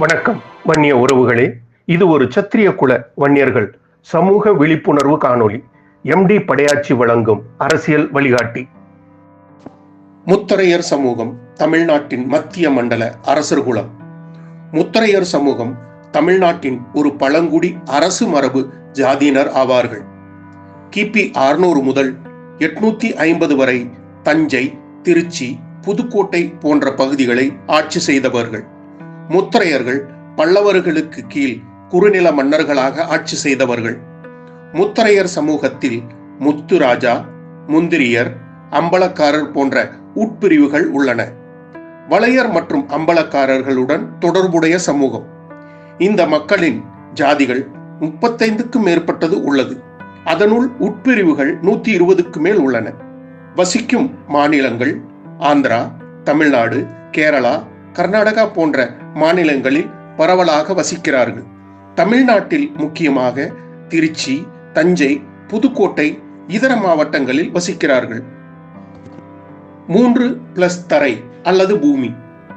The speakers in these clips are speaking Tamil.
வணக்கம் வன்னிய உறவுகளே. இது ஒரு சத்திரிய குல வன்னியர்கள் சமூக விழிப்புணர்வு காணொளி. எம்டி படையாச்சி வழங்கும் அரசியல் வழிகாட்டி. முத்தரையர் சமூகம் தமிழ்நாட்டின் மத்திய மண்டல அரசர் குலம். முத்தரையர் சமூகம் தமிழ்நாட்டின் ஒரு பழங்குடி அரசு மரபு ஜாதியினர் ஆவார்கள். கிபி அறுநூறு முதல் எட்நூத்தி ஐம்பது வரை தஞ்சை திருச்சி புதுக்கோட்டை போன்ற பகுதிகளை ஆட்சி செய்தவர்கள். முத்தரையர்கள் பல்லவர்களுக்கு கீழ் குறுநில மன்னர்களாக ஆட்சி செய்தவர்கள். முத்தரையர் சமூகத்தில் முத்துராஜா முந்திரியர் அம்பலக்காரர் போன்ற உட்பிரிவுகள் உள்ளன. வளையர் மற்றும் அம்பலக்காரர்களுடன் தொடர்புடைய சமூகம். இந்த மக்களின் ஜாதிகள் முப்பத்தைந்துக்கும் மேற்பட்டது உள்ளது. அதனுள் உட்பிரிவுகள் நூத்தி இருபதுக்கு மேல் உள்ளன. வசிக்கும் மாநிலங்கள் ஆந்திரா தமிழ்நாடு கேரளா கர்நாடகா போன்ற மாநிலங்களில் பரவலாக வசிக்கிறார்கள். தமிழ்நாட்டில் முக்கியமாக திருச்சி தஞ்சை புதுக்கோட்டை இதர மாவட்டங்களில் வசிக்கிறார்கள். மூன்று பிளஸ் தரை அல்லது பூமி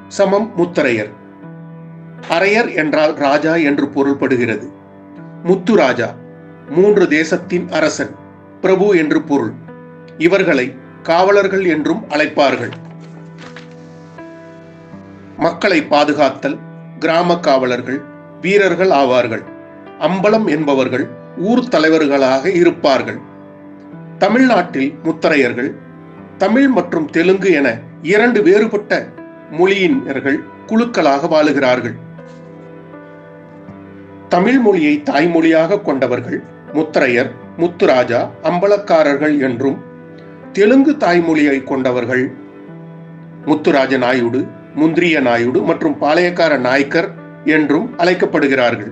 சமம் முத்தரையர். அரையர் என்றால் ராஜா என்று பொருள்படுகிறது. முத்து ராஜா மூன்று தேசத்தின் அரசன் பிரபு என்று பொருள். இவர்களை காவலர்கள் என்றும் அழைப்பார்கள். மக்களை பாதுகாத்தல் கிராம காவலர்கள் வீரர்கள் ஆவார்கள். அம்பலம் என்பவர்கள் ஊர் தலைவர்களாக இருப்பார்கள். தமிழ்நாட்டில் முத்தரையர்கள் தமிழ் மற்றும் தெலுங்கு என இரண்டு வேறுபட்ட மொழியினர்கள் குழுக்களாக வாழுகிறார்கள். தமிழ் மொழியை தாய்மொழியாக கொண்டவர்கள் முத்தரையர் முத்துராஜா அம்பலக்காரர்கள் என்றும் தெலுங்கு தாய்மொழியை கொண்டவர்கள் முத்துராஜ நாயுடு முந்திரிய நாயுடு மற்றும் பாளையக்கார நாய்க்கர் என்றும் அழைக்கப்படுகிறார்கள்.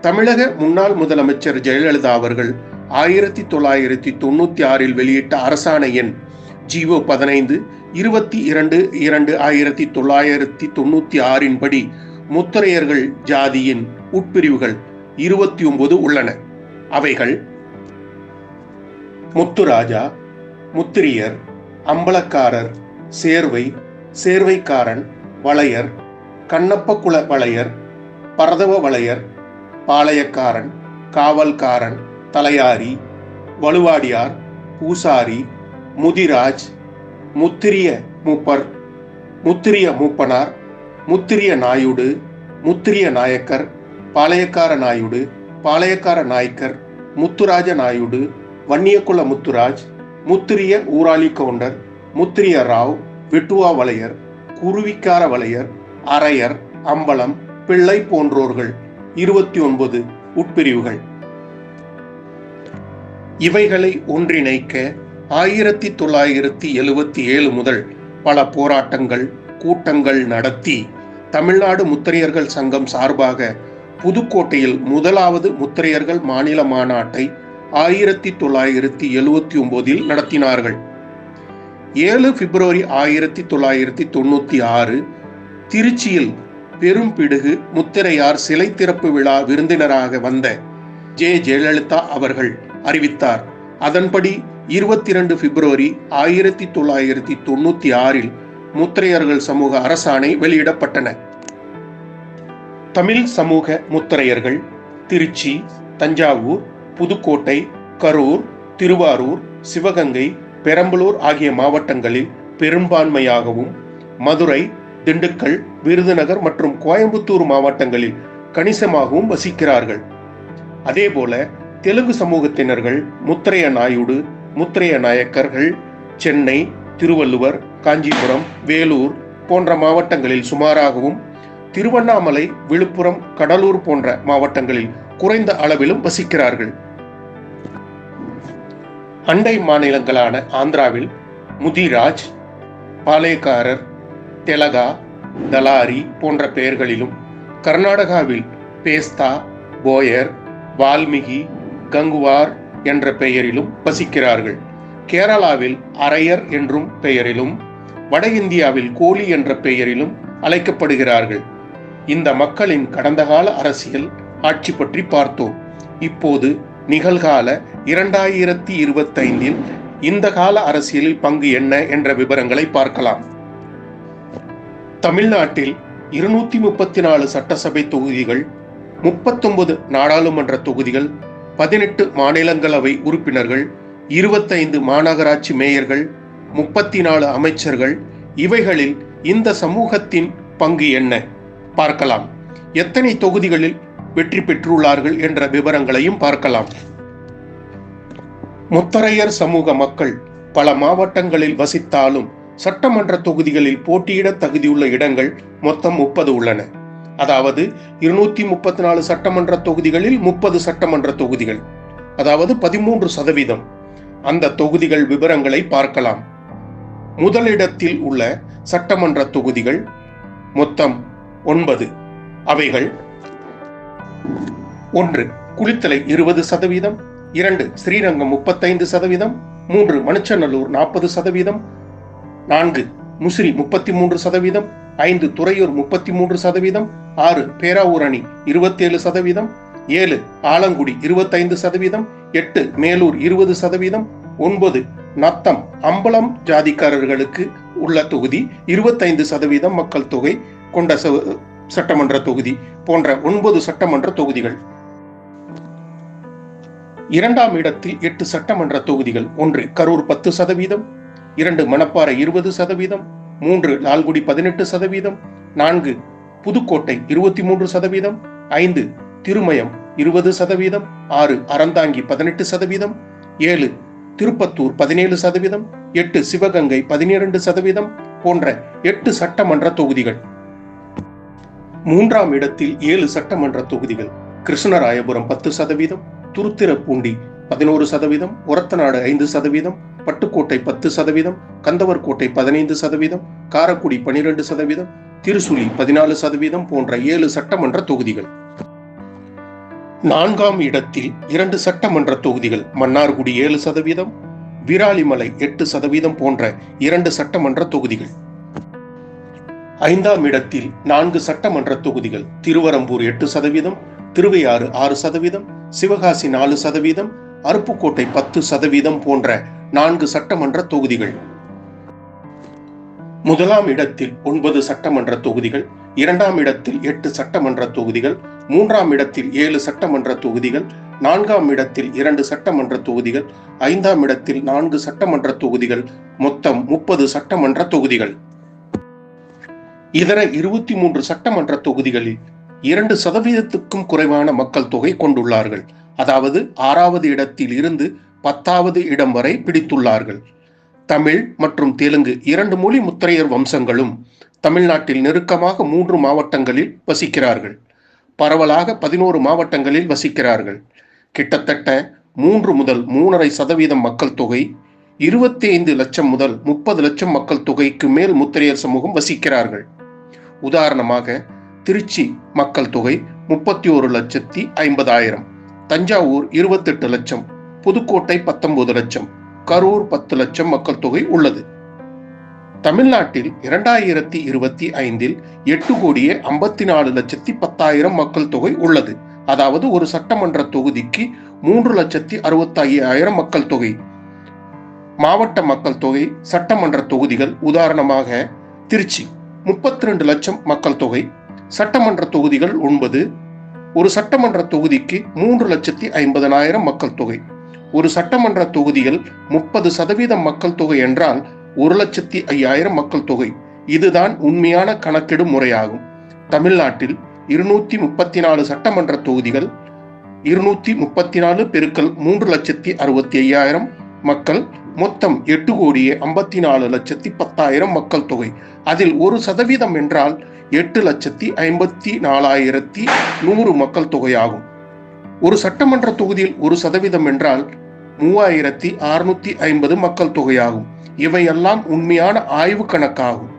தமிழக முன்னாள் முதலமைச்சர் ஜெயலலிதா அவர்கள் ஆயிரத்தி தொள்ளாயிரத்தி தொண்ணூத்தி ஆறில் வெளியிட்ட அரசாணை எண் ஜிஓ பதினைந்து இருபத்தி இரண்டு இரண்டு ஆயிரத்தி தொள்ளாயிரத்தி தொண்ணூத்தி ஆறின் படி முத்தரையர்கள் ஜாதியின் உட்பிரிவுகள் இருபத்தி ஒன்பது உள்ளன. அவைகள் முத்துராஜா முத்திரியர் அம்பலக்காரர் சேர்வை சேர்வைக்காரன் வளையர் கண்ணப்பகுல வளையர் பரதவ வளையர் பாளையக்காரன் காவல்காரன் தலையாரி வலுவாடியார் பூசாரி முதிராஜ் முத்திரிய மூப்பர் முத்திரிய மூப்பனார் முத்திரிய நாயுடு முத்திரிய நாயக்கர் பாளையக்கார நாயுடு பாளையக்கார நாயக்கர் முத்துராஜ நாயுடு வன்னியகுல முத்துராஜ் முத்திரிய ஊராளி கவுண்டர் முத்திரிய ராவ் வெட்டுவா வளையர் குருவிக்கார வளையர் அரையர் அம்பலம் பிள்ளை போன்றோர்கள். இருபத்தி ஒன்பது உட்பிரிவுகள். இவைகளை ஒன்றிணைக்க ஆயிரத்தி தொள்ளாயிரத்தி எழுவத்தி ஏழு முதல் பல போராட்டங்கள் கூட்டங்கள் நடத்தி தமிழ்நாடு முத்திரையர்கள் சங்கம் சார்பாக புதுக்கோட்டையில் முதலாவது முத்திரையர்கள் மாநில மாநாட்டை ஆயிரத்தி தொள்ளாயிரத்தி எழுவத்தி ஒன்பதில் நடத்தினார்கள். ஏழு பிப்ரவரி ஆயிரத்தி தொள்ளாயிரத்தி தொண்ணூத்தி ஆறு திருச்சியில் பெரும் பிடுகு முத்திரையார் சிலை திறப்பு விழா விருந்தினராக வந்த ஜே. ஜெயலலிதா அவர்கள் அறிவித்தார். அதன்படி இருபத்தி இரண்டு பிப்ரவரி ஆயிரத்தி தொள்ளாயிரத்தி தொண்ணூத்தி ஆறில் முத்திரையர்கள் சமூக அரசாணை வெளியிடப்பட்டன. தமிழ் சமூக முத்திரையர்கள் திருச்சி தஞ்சாவூர் புதுக்கோட்டை கரூர் திருவாரூர் சிவகங்கை பெரம்பலூர் ஆகிய மாவட்டங்களில் பெரும்பான்மையாகவும் மதுரை திண்டுக்கல் விருதுநகர் மற்றும் கோயம்புத்தூர் மாவட்டங்களில் கணிசமாகவும் வசிக்கிறார்கள். அதேபோல தெலுங்கு சமூகத்தினர்கள் முத்திரைய நாயுடு முத்திரைய நாயக்கர்கள் சென்னை திருவள்ளுவர் காஞ்சிபுரம் வேலூர் போன்ற மாவட்டங்களில் சுமாராகவும் திருவண்ணாமலை விழுப்புரம் கடலூர் போன்ற மாவட்டங்களில் குறைந்த அளவிலும் வசிக்கிறார்கள். அண்டை மாநிலங்களான ஆந்திராவில் முதிராஜ் பாலேக்காரர் தெலகா தலாரி போன்ற பெயர்களிலும் கர்நாடகாவில் பேஸ்தா போயர் வால்மீகி கங்குவார் என்ற பெயரிலும் வசிக்கிறார்கள். கேரளாவில் அரையர் என்றும் பெயரிலும் வட இந்தியாவில் கோலி என்ற பெயரிலும் அழைக்கப்படுகிறார்கள். இந்த மக்களின் கடந்த கால அரசியல் ஆட்சி பற்றி பார்த்தோம். இப்போது நிகழ்கால இரண்டாயிரத்தி இருபத்தைந்தில் இந்த கால அரசியலில் பங்கு என்ன என்ற விவரங்களை பார்க்கலாம். தமிழ்நாட்டில் இருநூத்தி முப்பத்தி நாலு சட்டசபை தொகுதிகள் முப்பத்தொன்பது நாடாளுமன்ற தொகுதிகள் பதினெட்டு மாநிலங்களவை உறுப்பினர்கள் இருபத்தைந்து மாநகராட்சி மேயர்கள் முப்பத்தி நாலு அமைச்சர்கள் இவைகளில் இந்த சமூகத்தின் பங்கு என்ன? பார்க்கலாம். எத்தனை தொகுதிகளில் வெற்றி பெற்றுள்ளார்கள் என்ற விவரங்களையும் பார்க்கலாம். முத்தரையர் சமூக மக்கள் பல மாவட்டங்களில் வசித்தாலும் சட்டமன்ற தொகுதிகளில் போட்டியிட தகுதியுள்ள இடங்கள் மொத்தம் முப்பது உள்ளன. அதாவது இருநூத்தி முப்பத்தி நாலு சட்டமன்ற தொகுதிகளில் முப்பது சட்டமன்ற தொகுதிகள். அதாவது பதிமூன்று சதவீதம். அந்த தொகுதிகள் விவரங்களை பார்க்கலாம். முதலிடத்தில் உள்ள சட்டமன்ற தொகுதிகள் மொத்தம் ஒன்பது. அவைகள் ஒன்று குளித்தலை இருபது சதவீதம். இரண்டு ஸ்ரீரங்கம் முப்பத்தைந்து சதவீதம். மூன்று மணிச்சநல்லூர் நாற்பது சதவீதம். நான்கு முசிறி முப்பத்தி மூன்று சதவீதம். ஐந்து துறையூர் முப்பத்தி மூன்று சதவீதம். ஆறு பேராவூர் அணி இருபத்தேழு சதவீதம். ஏழு ஆலங்குடி இருபத்தைந்து சதவீதம். எட்டு மேலூர் இருபது சதவீதம். ஒன்பது நத்தம் அம்பலம் ஜாதிக்காரர்களுக்கு உள்ள தொகுதி இருபத்தைந்து சதவீதம் மக்கள் தொகை கொண்ட சட்டமன்ற தொகுதி போன்ற ஒன்பது சட்டமன்ற தொகுதிகள். இரண்டாம் இடத்தில் எட்டு சட்டமன்ற தொகுதிகள் ஒன்று கரூர் பத்து சதவீதம் இரண்டு மணப்பாறை இருபது சதவீதம் மூன்று லால்குடி பதினெட்டு சதவீதம் நான்கு புதுக்கோட்டை இருபத்தி மூன்று சதவீதம் ஐந்து திருமயம் இருபது சதவீதம் ஆறு அறந்தாங்கி பதினெட்டு சதவீதம் ஏழு திருப்பத்தூர் பதினேழு சதவீதம் எட்டு சிவகங்கை பதினிரண்டு சதவீதம் போன்ற எட்டு சட்டமன்ற தொகுதிகள். மூன்றாம் இடத்தில் ஏழு சட்டமன்ற தொகுதிகள். கிருஷ்ணராயபுரம் பத்து சதவீதம் துருத்திரப்பூண்டி பதினோரு சதவீதம் ஒரத்தநாடு ஐந்து சதவீதம் பட்டுக்கோட்டை பத்து சதவீதம் கந்தவர்கோட்டை பதினைந்து சதவீதம் காரக்குடி பனிரெண்டு சதவீதம் திருசுலி பதினாலு சதவீதம் போன்ற ஏழு சட்டமன்ற தொகுதிகள். நான்காம் இடத்தில் இரண்டு சட்டமன்ற தொகுதிகள் மன்னார்குடி ஏழு சதவீதம் விராலிமலை எட்டு சதவீதம் போன்ற இரண்டு சட்டமன்ற தொகுதிகள். ஐந்தாம் இடத்தில் நான்கு சட்டமன்ற தொகுதிகள். திருவரம்பூர் எட்டு சதவீதம் திருவையாறு ஆறு சதவீதம் சிவகாசி நாலு சதவீதம் அருப்புக்கோட்டை பத்து சதவீதம் போன்ற நான்கு சட்டமன்ற தொகுதிகள். முதலாம் இடத்தில் ஒன்பது சட்டமன்ற தொகுதிகள் இரண்டாம் இடத்தில் எட்டு சட்டமன்ற தொகுதிகள் மூன்றாம் இடத்தில் ஏழு சட்டமன்ற தொகுதிகள் நான்காம் இடத்தில் இரண்டு சட்டமன்ற தொகுதிகள் ஐந்தாம் இடத்தில் நான்கு சட்டமன்ற தொகுதிகள் மொத்தம் முப்பது சட்டமன்ற தொகுதிகள். இதர இருபத்தி மூன்று சட்டமன்ற தொகுதிகளில் இரண்டு சதவீதத்துக்கும் குறைவான மக்கள் தொகை கொண்டுள்ளார்கள். அதாவது ஆறாவது இடத்தில் இருந்து பத்தாவது இடம் வரை பிடித்துள்ளார்கள். தமிழ் மற்றும் தெலுங்கு இரண்டு மொழி முத்திரையர் வம்சங்களும் தமிழ்நாட்டில் நெருக்கமாக மூன்று மாவட்டங்களில் வசிக்கிறார்கள். பரவலாக பதினோரு மாவட்டங்களில் வசிக்கிறார்கள். கிட்டத்தட்ட மூன்று முதல் மூணரை சதவீதம் மக்கள் தொகை இருபத்தி ஐந்து லட்சம் முதல் முப்பது லட்சம் மக்கள் தொகைக்கு மேல் முத்திரையர் சமூகம் வசிக்கிறார்கள். உதாரணமாக திருச்சி மக்கள் தொகை முப்பத்தி ஒரு லட்சத்தி ஐம்பதாயிரம் தஞ்சாவூர் இருபத்தெட்டு லட்சம் புதுக்கோட்டை பத்தொன்பது லட்சம் கரூர் பத்து லட்சம் மக்கள் தொகை உள்ளது. தமிழ்நாட்டில் இரண்டாயிரத்தி இருபத்தி ஐந்தில் எட்டு கோடியே ஐம்பத்தி நாலு லட்சத்தி பத்தாயிரம் மக்கள் தொகை உள்ளது. அதாவது ஒரு சட்டமன்ற தொகுதிக்கு மூன்று லட்சத்தி அறுபத்தி ஐயாயிரம் மக்கள் தொகை. மாவட்ட மக்கள் தொகை சட்டமன்ற தொகுதிகள் உதாரணமாக திருச்சி. முப்பத்தி ரெண்டு லட்சம் மக்கள் தொகை. சட்டமன்ற தொகுதிகள் ஒன்பது. ஒரு சட்டமன்ற தொகுதிக்கு மூன்று லட்சத்தி ஐம்பதனாயிரம் மக்கள் தொகை. ஒரு சட்டமன்ற தொகுதியில் முப்பது சதவீதம் மக்கள் தொகை என்றால் ஒரு லட்சத்தி ஐயாயிரம் மக்கள் தொகை. இதுதான் உண்மையான கணக்கிடும் முறையாகும். தமிழ்நாட்டில் இருநூத்தி முப்பத்தி நாலு சட்டமன்ற தொகுதிகள் இருநூத்தி முப்பத்தி நாலு பெருக்கல் மூன்று லட்சத்தி அறுபத்தி ஐயாயிரம் மக்கள் மொத்தம் எட்டு கோடியே ஐம்பத்தி நாலு லட்சத்தி பத்தாயிரம் மக்கள் தொகை. அதில் ஒரு சதவீதம் என்றால் எட்டு லட்சத்தி ஐம்பத்தி நாலாயிரத்தி நூறு மக்கள் தொகையாகும். ஒரு சட்டமன்ற தொகுதியில் ஒரு சதவீதம் என்றால் மூவாயிரத்தி அறுநூத்தி ஐம்பது மக்கள் தொகையாகும். இவையெல்லாம் உண்மையான ஆய்வு கணக்காகும்.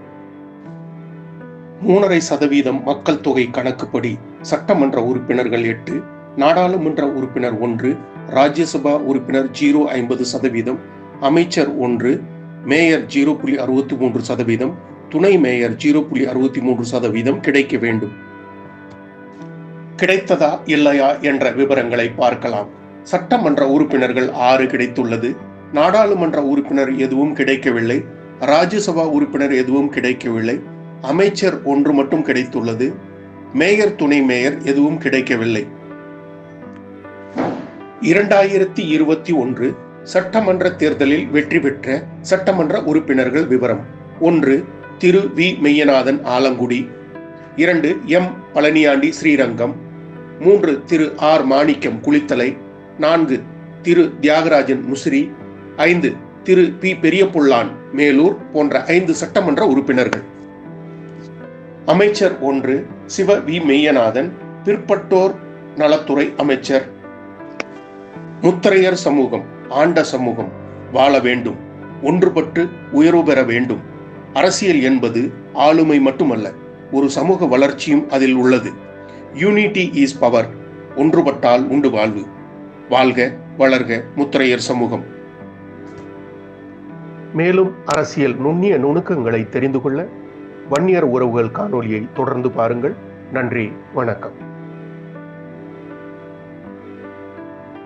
மூணரை சதவீதம் மக்கள் தொகை கணக்குப்படி சட்டமன்ற உறுப்பினர்கள் எட்டு நாடாளுமன்ற உறுப்பினர் ஒன்று ராஜ்யசபா உறுப்பினர் ஜீரோ ஐம்பது சதவீதம் அமைச்சர் ஒன்று மேயர் ஜீரோ புள்ளி அறுபத்தி மூன்று சதவீதம் துணை மேயர் ஜீரோ புள்ளி அறுபத்தி மூன்று சதவீதம் கிடைக்க வேண்டும். கிடைத்ததா இல்லையா என்ற விவரங்களை பார்க்கலாம். சட்டமன்ற உறுப்பினர்கள் ஆறு கிடைத்துள்ளது. நாடாளுமன்ற உறுப்பினர் எதுவும் கிடைக்கவில்லை. ராஜ்யசபா உறுப்பினர் எதுவும் கிடைக்கவில்லை. அமைச்சர் ஒன்று மட்டும் கிடைத்துள்ளது. மேயர் துணை மேயர் எதுவும் கிடைக்கவில்லை. இரண்டாயிரத்தி இருபத்தி ஒன்று சட்டமன்ற தேர்தலில் வெற்றி பெற்ற சட்டமன்ற உறுப்பினர்கள் விவரம். ஒன்று திரு வி. மெய்யநாதன் ஆலங்குடி. இரண்டு எம். பழனியாண்டி ஸ்ரீரங்கம். மூன்று திரு ஆர். மாணிக்கம் குளித்தலை. நான்கு திரு தியாகராஜன் முசிறி. ஐந்து திரு பி. பெரியபுள்ளான் மேலூர் போன்ற ஐந்து சட்டமன்ற உறுப்பினர்கள். அமைச்சர் ஒன்று சிவ. வி. மெய்யநாதன் பிற்பட்டோர் நலத்துறை அமைச்சர். முத்தரையர் சமூகம். ஆண்ட சமூகம் வாழ வேண்டும் ஒன்றுபட்டு உயர்வு பெற வேண்டும். அரசியல் என்பது ஆளுமை மட்டுமல்ல ஒரு சமூக வளர்ச்சியும் அதில் உள்ளது. யூனிட்டி இஸ் பவர் ஒன்றுபட்டால் உண்டு வாழ்வு. வாழ்க வளர்க முத்திரையர் சமூகம். மேலும் அரசியல் நுண்ணிய நுணுக்கங்களை தெரிந்து கொள்ள வன்னியர் உறவுகள் காணொலியை தொடர்ந்து பாருங்கள். நன்றி வணக்கம்.